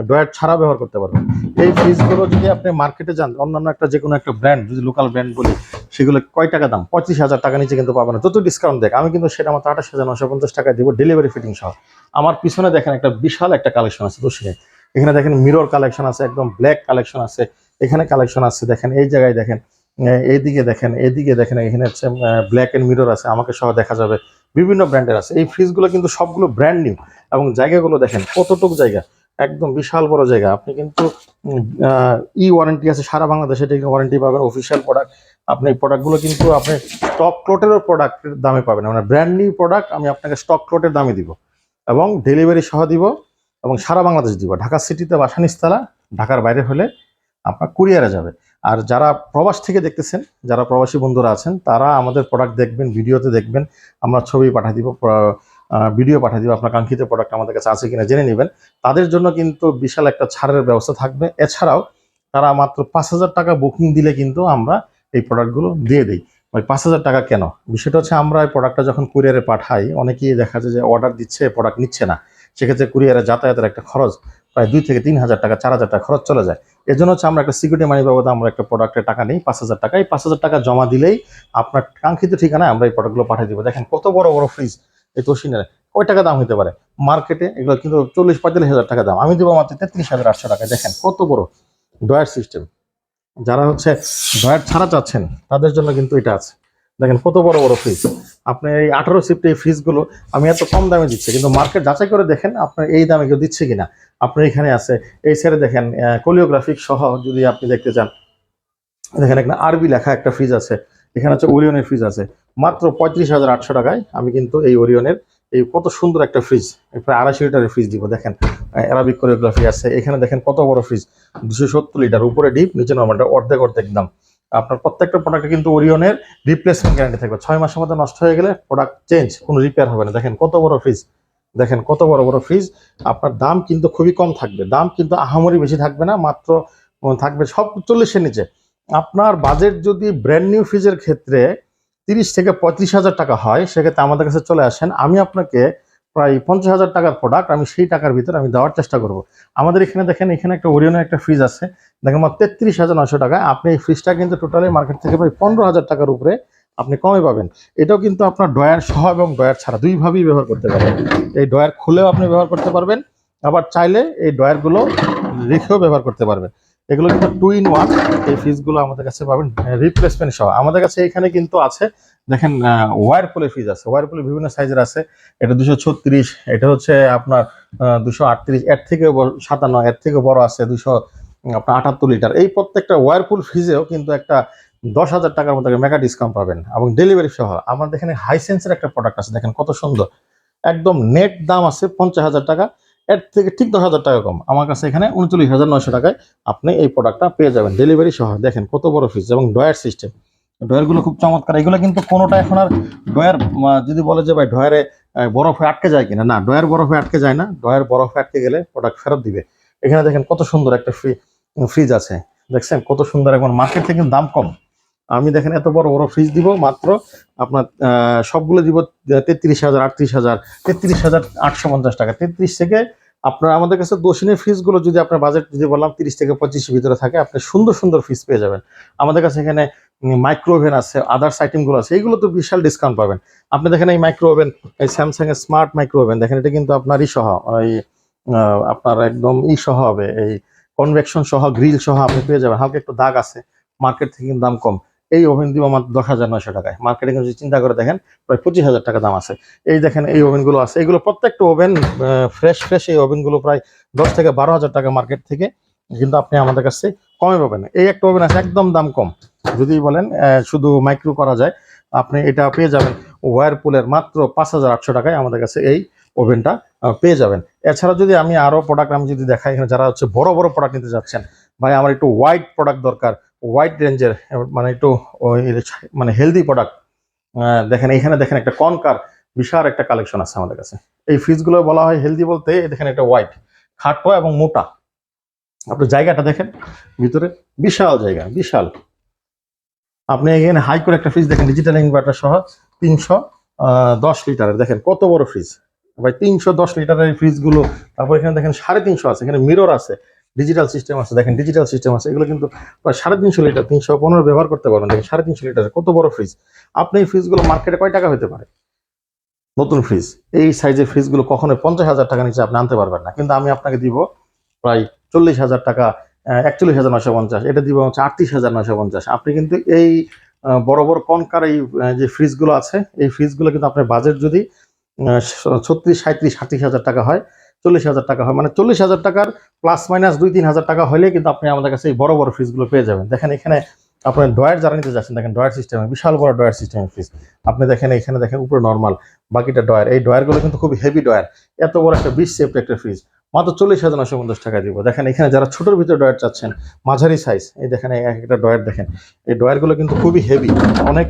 ডয়ার ছাড়া ব্যবহার করতে পারবেন। এই ফ্রিজগুলো যদি আপনি মার্কেটে যান, অন্যান্য একটা যে কোনো একটা ব্র্যান্ড, যদি লোকাল ব্র্যান্ড বলি, সেগুলো কয় টাকা দাম? পঁচিশ হাজার টাকা নিচে কিন্তু পাবেন যত ডিসকাউন্ট দেখ, আমি কিন্তু সেটা মাত্র আঠাশ হাজার নশো পঞ্চাশ টাকা দেবো ডেলিভারি ফিটিং সহ। আমার পিছনে দেখেন একটা বিশাল একটা কালেকশন আছে দোষিনে এখানে দেখেন মিরর কালেকশন আছে, একদম ব্ল্যাক কালেকশন আছে। এখানে কালেকশন আছে, দেখেন, এই জায়গায় দেখেন এইদিকে দেখেন এইদিকে দেখেন, এখানে হচ্ছে ব্ল্যাক অ্যান্ড মিরর আছে, আমাকে সহ দেখা যাবে। বিভিন্ন ব্র্যান্ডের আছে। এই ফ্রিজগুলো কিন্তু সবগুলো ব্র্যান্ড নিউ এবং জায়গাগুলো দেখেন, কতটুক জায়গা? একদম বিশাল বড় জায়গা। আপনি কিন্তু ই ওয়ারেন্টি আছে সারা বাংলাদেশে এটা ওয়ারেন্টি পাবেন অফিসিয়াল প্রোডাক্ট আপনি এই প্রোডাক্টগুলো কিন্তু আপনি স্টক ক্লোটেরও প্রোডাক্টের দামে পাবেন। মানে ব্র্যান্ড নিউ প্রোডাক্ট আমি আপনাকে স্টক ক্লোটের দামে দিব। এবং ডেলিভারি সহ দিব, এবং সারা বাংলাদেশ দিব। ঢাকা সিটিতে বাসানিস্তলা, ঢাকার বাইরে হলে আপনার কুরিয়ারে যাবে। আর যারা প্রবাস থেকে দেখতেছেন, যারা প্রবাসী বন্ধুরা আছেন, তারা আমাদের প্রোডাক্ট দেখবেন ভিডিওতে দেখবেন। আমরা ছবি পাঠিয়ে দিব ভিডিও পাঠিয়ে দিব। আপনার কাঙ্ক্ষিত প্রোডাক্ট আমাদের কাছে আছে কিনা জেনে নেবেন। তাদের জন্য কিন্তু বিশাল একটা ছাড়ের ব্যবস্থা থাকবে। এছাড়াও তারা মাত্র পাঁচ হাজার টাকা বুকিং দিলে কিন্তু আমরা এই প্রোডাক্টগুলো দিয়ে দিই। ওই পাঁচ হাজার টাকা কেন? বিষয়টা হচ্ছে আমরা এই প্রোডাক্টটা যখন কুরিয়ারে পাঠাই, অনেকেই দেখা যায় যে অর্ডার দিচ্ছে প্রোডাক্ট নিচ্ছে না। সেক্ষেত্রে কুরিয়ারে যাতায়াতের একটা খরচ প্রায় দুই থেকে তিন হাজার টাকা, চার হাজার টাকা খরচ চলে যায়। এর জন্য হচ্ছে আমরা একটা সিকিউরিটি মানি বাবদ আমরা একটা প্রোডাক্টের টাকা নিই, পাঁচ হাজার টাকা। এই পাঁচ হাজার টাকা জমা দিলেই আপনার কাঙ্ক্ষিত ঠিকানায় আমরা এই প্রোডাক্টগুলো পাঠিয়ে দেবো। দেখেন কত বড় বড় ফ্রিজ এই তোষিনের কয় টাকা দাম হতে পারে? মার্কেটে এগুলো কিন্তু চল্লিশ, পঁয়তাল্লিশ হাজার টাকা দাম। আমি দেবো মাত্র তেত্রিশ হাজার আটশো টাকা। দেখেন কত বড় ডয়ার সিস্টেম। যারা হচ্ছে ডয়ার ছাড়া চাচ্ছেন, তাদের জন্য কিন্তু এটা আছে। দেখেন কত বড় বড় ফ্রিজ আপনি এই আঠারো সিফটি এই ফ্রিজগুলো আমি এত কম দামে দিচ্ছি, কিন্তু মার্কেট যাচাই করে দেখেন আপনার এই দামে কেউ দিচ্ছে কিনা। আপনার এখানে আছে, এই সাইডে দেখেন কোলিওগ্রাফিক সহ যদি আপনি দেখতে চান। দেখেন এখানে আরবি লেখা একটা ফ্রিজ আছে। এখানে হচ্ছে ওরিয়নের ফ্রিজ আছে। মাত্র পঁয়ত্রিশ হাজার আটশো টাকায় আমি কিন্তু এই ওরিয়নের এই কত সুন্দর একটা ফ্রিজ প্রায় আড়াইশো লিটারের ফ্রিজ দিব, দেখেন। অ্যারাবিক কোরিওগ্রাফি আছে। এখানে দেখেন কত বড় ফ্রিজ দুশো সত্তর লিটার, উপরে ডিপ নিচে নর্মালটা অর্ধেক অর্ধেক দাম। আপনার প্রত্যেকটা প্রোডাক্টে কিন্তু ওরিয়নের রিপ্লেসমেন্ট গ্যারান্টি থাকবে। ছয় মাসের মধ্যে নষ্ট হয়ে গেলে প্রোডাক্ট চেঞ্জ কোনো রিপেয়ার হবে না। দেখেন কত বড় ফ্রিজ দেখেন কত বড় বড় ফ্রিজ আপনার দাম কিন্তু খুবই কম থাকবে। দাম কিন্তু আহামরি বেশি থাকবে না, মাত্র, থাকবে সব চল্লিশের নিচে। আপনার বাজেট যদি ব্র্যান্ড নিউ ফ্রিজের ক্ষেত্রে তিরিশ থেকে পঁয়ত্রিশ হাজার টাকা হয়, সেক্ষেত্রে আমাদের কাছে চলে আসেন। আমি আপনাকে প্রায় পঞ্চাশ হাজার টাকার প্রোডাক্ট আমি সেই টাকার ভিতরে আমি দেওয়ার চেষ্টা করব। আমাদের এখানে দেখেন, এখানে একটা ওরিয়নের একটা ফ্রিজ আছে। দেখেন, আমার তেত্রিশ হাজার নশো টাকা। আপনি এই ফ্রিজটা কিন্তু টোটালি মার্কেট থেকে প্রায় পনেরো হাজার টাকার উপরে আপনি কমে পাবেন। এটাও কিন্তু আপনার ডয়ার সহ এবং ডয়ার ছাড়া দুইভাবেই ব্যবহার করতে পারবেন এই ডয়ার খুলেও আপনি ব্যবহার করতে পারবেন, আবার চাইলে এই ডয়ারগুলো রেখেও ব্যবহার করতে পারবেন। এগুলো কিন্তু টু ইন ওয়ান এই ফ্রিজগুলো আমাদের কাছে পাবেন রিপ্লেসমেন্ট সহ। আমাদের কাছে এখানে কিন্তু আছে, দেখেন ওয়ারপুলের ফ্রিজ আছে। ওয়ারপুলের বিভিন্ন সাইজের আছে। এটা দুশো ছত্রিশ, এটা হচ্ছে আপনার দুশো আটত্রিশ, এর থেকে সাতান্ন, এর থেকে বড় আছে দুশো আপনার আটাত্তর লিটার। এই প্রত্যেকটা ওয়ারপুল ফ্রিজেও কিন্তু একটা দশ হাজার টাকার মতো মেগা ডিসকাউন্ট পাবেন এবং ডেলিভারি সহ। আমাদের এখানে হাইসেন্সের একটা প্রোডাক্ট আছে, দেখেন কত সুন্দর। একদম নেট দাম আছে পঞ্চাশ হাজার টাকা। এর থেকে ঠিক দশ হাজার টাকা কম। আমার কাছে এখানে উনচল্লিশ হাজার নয়শো টাকায় আপনি এই প্রোডাক্টটা পেয়ে যাবেন। ডেলিভারি সহ, দেখেন কত বড় ফ্রিজ এবং ডয়ার সিস্টেম ডয়ারগুলো খুব চমৎকার। এগুলো কিন্তু কোনোটা এখন আর ডয়ার যদি বলে যে ভাই ডয়ারে বরফে আটকে যায় কিনা, না ডয়ার বরফে আটকে যায় না। ডয়ার বরফে আটকে গেলে প্রোডাক্ট ফেরত দিবে। এখানে দেখেন কত সুন্দর একটা ফ্রি ফ্রিজ আছে। দেখছেন কত সুন্দর এখন মার্কেট থেকে দাম কম। আমি দেখেন এত বড় বড় ফ্রিজ দিব, মাত্র আপনার সবগুলো দিব তেত্রিশ হাজার, আটত্রিশ হাজার, তেত্রিশ হাজার আটশো পঞ্চাশ টাকা। তেত্রিশ থেকে আপনার, আমাদের কাছে দোষিনের ফ্রিজগুলো যদি আপনার বাজেট যদি বললাম, তিরিশ থেকে পঁচিশের ভিতরে থাকে, আপনি সুন্দর সুন্দর ফ্রিজ পেয়ে যাবেন। আমাদের কাছে এখানে মাইক্রো ওভেন আছে আদার্স আইটেমগুলো আছে এইগুলো তো বিশাল ডিসকাউন্ট পাবেন। আপনি দেখেন এই মাইক্রো ওভেন এই স্যামসাং এর স্মার্ট মাইক্রো ওভেন দেখেন এটা কিন্তু আপনার ই সহ, এই আপনার একদম ই সহ হবে, এই কনভেকশন সহ গ্রিল সহ আপনি পেয়ে যাবেন। হালকা একটু দাগ আছে মার্কেট থেকে দাম কম। এই ওভেন দিব আমার দশ হাজার নয়শো টাকায়। মার্কেটে যদি চিন্তা করে দেখেন, প্রায় পঁচিশ হাজার টাকা দাম আছে। এই দেখেন, এই ওভেনগুলো আছে। এগুলো প্রত্যেকটা ওভেন ফ্রেশ ফ্রেশ এই ওভেনগুলো প্রায় দশ থেকে বারো হাজার টাকা মার্কেট থেকে কিন্তু আপনি আমাদের কাছে কমে পাবেন। এই একটা ওভেন আছে, একদম দাম কম। যদি বলেন শুধু মাইক্রো করা যায়, আপনি এটা পেয়ে যাবেন। ওয়ারপুলের মাত্র পাঁচ হাজার আটশো টাকায় আমাদের কাছে এই ওভেনটা পেয়ে যাবেন। এছাড়া যদি আমি আরও প্রোডাক্ট আমি যদি দেখাই, এখানে যারা হচ্ছে বড় বড় প্রোডাক্ট নিতে যাচ্ছেন, ভাই, আমার একটু হোয়াইট প্রোডাক্ট দরকার। হোয়াইট রেঞ্জের মানে একটু মানে হেলদি প্রোডাক্ট দেখেন এখানে দেখেন একটা কনকার বিশাল একটা কালেকশন আছে আমাদের কাছে। এই ফ্রিজগুলো বলা হয় হেলদি বলতে দেখেন একটা হোয়াইট খাটো এবং মোটা। আপনি জায়গাটা দেখেন, ভিতরে বিশাল জায়গা, বিশাল। আপনি এখানে হাই করে একটা ফ্রিজ দেখেন ডিজিটাল ইনভার্টার সহ, তিনশো দশ লিটারের। দেখেন কত বড় ফ্রিজ ভাই, তিনশো দশ লিটারের ফ্রিজগুলো তারপর এখানে দেখেন সাড়ে তিনশো আছে, এখানে মিরর আছে। ডিজিটাল সিস্টেম আছে, দেখেন ডিজিটাল সিস্টেম আছে, এগুলো কিন্তু প্রায় সাড়ে তিনশো লিটার, তিনশো পনেরো ব্যবহার করতে পারবেন। দেখেন সাড়ে তিনশো লিটার, কত বড় ফ্রিজ আপনি এই ফ্রিজগুলো মার্কেটে কয় টাকা হতে পারে? নতুন ফ্রিজ এই সাইজের ফ্রিজগুলো কখনো পঞ্চাশ হাজার টাকা নিচে আপনি আনতে পারবেন না। কিন্তু আমি আপনাকে দিব প্রায় চল্লিশ হাজার টাকা একচল্লিশ হাজার নশো পঞ্চাশ, এটা দিব হচ্ছে আটত্রিশ হাজার নশো পঞ্চাশ। আপনি কিন্তু এই বড় বড় কনকার এই যে ফ্রিজগুলো আছে, এই ফ্রিজগুলো কিন্তু আপনার বাজেট যদি ছত্রিশ সাঁত্রিশ আটত্রিশ হাজার টাকা হয় চল্লিশ হাজার টাকা হয়। মানে চল্লিশ হাজার টাকার প্লাস মাইনাস দুই, তিন হাজার টাকা হলে কিন্তু আপনি আমাদের কাছে এই বড় বড় ফ্রিজগুলো পেয়ে যাবেন। দেখেন এখানে আপনার ডয়ার যারা নিতে যাচ্ছেন, দেখেন ডয়ার সিস্টেমে বিশাল বড় ডয়ার সিস্টেমের ফ্রিজ আপনি দেখেন এখানে দেখেন উপরে নর্মাল বাকিটা ডয়ার এই ডয়ারগুলো কিন্তু খুব হেভি ডয়ার এত বড় একটা বিশ সেফট একটা ফ্রিজ মাত্র চল্লিশ হাজার নশো পঞ্চাশ টাকা দিব। দেখেন এখানে যারা ছোটোর ভিতরে ডয়ার চাচ্ছেন, মাঝারি সাইজ এই দেখেন এক একটা ডয়ার দেখেন। এই ডয়ারগুলো কিন্তু খুবই হেভি অনেক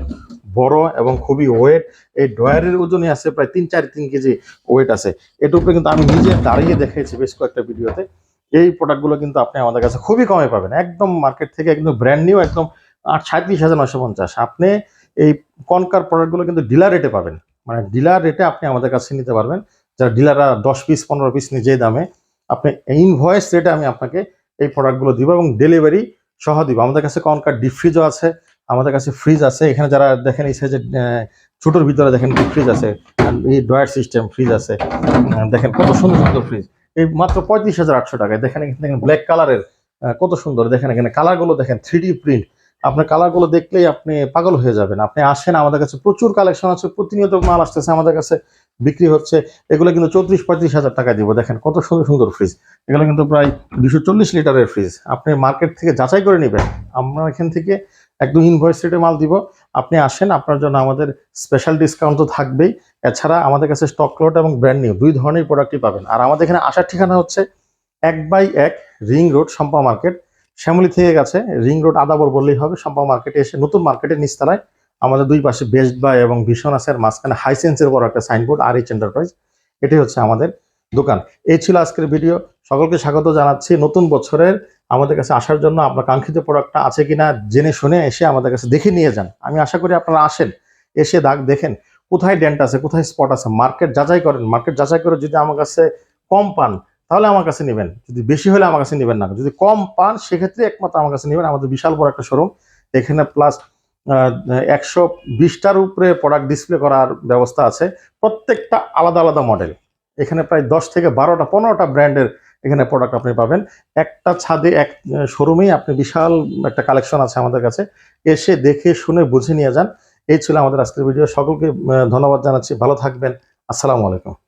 বড় এবং খুবই ওয়েট এই ড্রয়ারের ওজনই আছে প্রায় তিন চার তিন কেজি ওয়েট আছে। এটার উপরে কিন্তু আমি নিজে দাঁড়িয়ে দেখেছি বেশ কয়েকটা ভিডিওতে। এই প্রোডাক্টগুলো কিন্তু আপনি আমাদের কাছে খুবই কমে পাবেন। একদম মার্কেট থেকে একদম ব্র্যান্ড নিউ একদম আট সাঁত্রিশ হাজার নশো পঞ্চাশ। আপনি এই কনকার প্রোডাক্টগুলো কিন্তু ডিলার রেটে পাবেন। মানে ডিলার রেটে আপনি আমাদের কাছে নিতে পারবেন। যারা ডিলাররা দশ পিস পনেরো পিস নিয়ে যে দামে, আপনি ইনভয়েস রেটে আমি আপনাকে এই প্রোডাক্টগুলো দিব এবং ডেলিভারি সহ দিব। আমাদের কাছে কনকার ডিপ ফ্রিজও আছে। আমাদের কাছে ফ্রিজ আছে। এখানে যারা দেখেন এই সাইজের ছোটোর ভিতরে দেখেন ফ্রিজ আছে। এই ড্রয়ার সিস্টেম ফ্রিজ আছে। দেখেন কত সুন্দর সুন্দর ফ্রিজ এই মাত্র পঁয়ত্রিশ হাজার আটশো টাকায় দেখেন এখানে দেখেন ব্ল্যাক কালারের কত সুন্দর। দেখেন এখানে কালারগুলো দেখেন থ্রি প্রিন্ট আপনার কালারগুলো দেখলেই আপনি পাগল হয়ে যাবেন। আপনি আসেন, আমাদের কাছে প্রচুর কালেকশন আছে, প্রতিনিয়ত মাল আসতেছে আমাদের কাছে, বিক্রি হচ্ছে। এগুলো কিন্তু চৌত্রিশ, পঁয়ত্রিশ হাজার টাকা দিব। দেখেন কত সুন্দর সুন্দর ফ্রিজ এগুলো কিন্তু প্রায় দুশো চল্লিশ লিটারের ফ্রিজ আপনি মার্কেট থেকে যাচাই করে নেবেন। আমরা এখান থেকে একদম ইনভয়েস রেটে মাল দিব। আপনি আসেন, আপনার জন্য আমাদের স্পেশাল ডিসকাউন্ট তো থাকবেই। এছাড়া আমাদের কাছে স্টক লট এবং ব্র্যান্ড নিউ দুই ধরনের প্রোডাক্টই পাবেন। আর আমাদের এখানে আসার ঠিকানা হচ্ছে এক বাই এক রিং রোড সম্পা মার্কেট। শ্যামলি থেকে গেছে, রিং রোড আদাবর বললেই হবে সম্পা মার্কেটে এসে নতুন মার্কেটের নিচতলায় আমাদের দুই পাশে বেস্ট বাই এবং ভীষণ আছে, আর মাঝখানে হাইসেন্সের বড় একটা সাইনবোর্ড আর এইচ এন্টারপ্রাইজ এটাই হচ্ছে আমাদের দোকান। এই ছিল আজকের ভিডিও সকলকে স্বাগত জানাচ্ছি। নতুন বছরের আমাদের কাছে আসার জন্য আপনার কাঙ্ক্ষিত প্রোডাক্টটা আছে কিনা জেনে শুনে এসে আমাদের কাছে দেখে নিয়ে যান। আমি আশা করি আপনারা আসেন, এসে দাগ দেখেন, কোথায় ডেন্ট আছে, কোথায় স্পট আছে মার্কেট যাচাই করেন। মার্কেট যাচাই করে যদি আমার কাছে কম পান, তাহলে আমার কাছে নেবেন। যদি বেশি হলে আমার কাছে নেবেন না। যদি কম পান, সেক্ষেত্রে একমাত্র আমার কাছে নেবেন আমাদের বিশাল বড় একটা শোরুম এখানে প্লাস একশো বিশটার উপরে প্রোডাক্ট ডিসপ্লে করার ব্যবস্থা আছে। প্রত্যেকটা আলাদা আলাদা মডেল এখানে প্রায় দশ থেকে বারোটা, পনেরোটা ব্র্যান্ডের এখানে প্রোডাক্ট আপনি পাবেন। একটা ছাদে, এক শোরুমেই আপনি বিশাল একটা কালেকশন আছে আমাদের কাছে। এসে দেখে, শুনে, বুঝে নিয়ে যান। এই ছিল আমাদের আজকের ভিডিও সকলকে ধন্যবাদ জানাচ্ছি। ভালো থাকবেন। আসসালামু আলাইকুম।